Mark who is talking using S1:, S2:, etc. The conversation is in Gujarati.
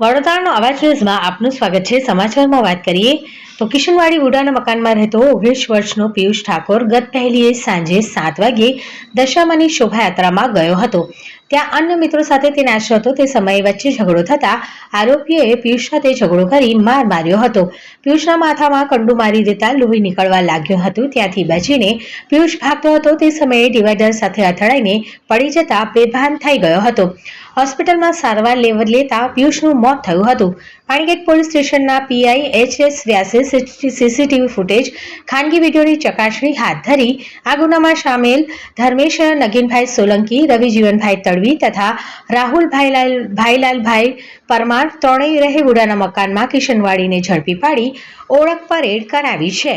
S1: વડોદરાનો અવાજ ન્યૂઝમાં આપનું સ્વાગત છે. સમાચારમાં વાત કરીએ તો કિશનવાડી ઉડાના મકાનમાં રહેતો ઓગણીસ વર્ષનો પિયુષ ઠાકોર ગત પહેલીએ સાંજે સાત વાગ્યે દશામાની શોભાયાત્રામાં ગયો હતો. ત્યાં અન્ય મિત્રો સાથે તે નાચ્યો હતો, તે સમયે વચ્ચે ઝઘડો થતા આરોપીએ પિયુષ સાથે ઝઘડો કરી માર માર્યો હતો. પિયુષના માથામાં કંડુ મારી દેતા લોહી નીકળવા લાગ્યું હતું, ત્યાંથી બચીને પિયુષ ભાગતો હતો, તે સમયે ડિવાઈડર સાથે અથડાઈને પડી જતા બેભાન થઈ ગયો હતો. હોસ્પિટલમાં સારવાર લેતા પિયુષનું મોત થયું હતું. પાણીગેટ પોલીસ સ્ટેશનના પીઆઈ એચ એસ વ્યાસે સીસીટીવી ફૂટેજ, ખાનગી વિડીયોની ચકાસણી હાથ ધરી આ ગુનામાં સામેલ ધર્મેશ નગીનભાઈ સોલંકી રવિ જીવનભાઈ તડવી તથા રાહુલ ભાઈલાલ, ભાઈલાલભાઈ પરમાર ત્રણેય રહેવુડાના મકાનમાં કિશનવાડીને ઝડપી પાડી ઓળખ પરેડ કરાવી છે.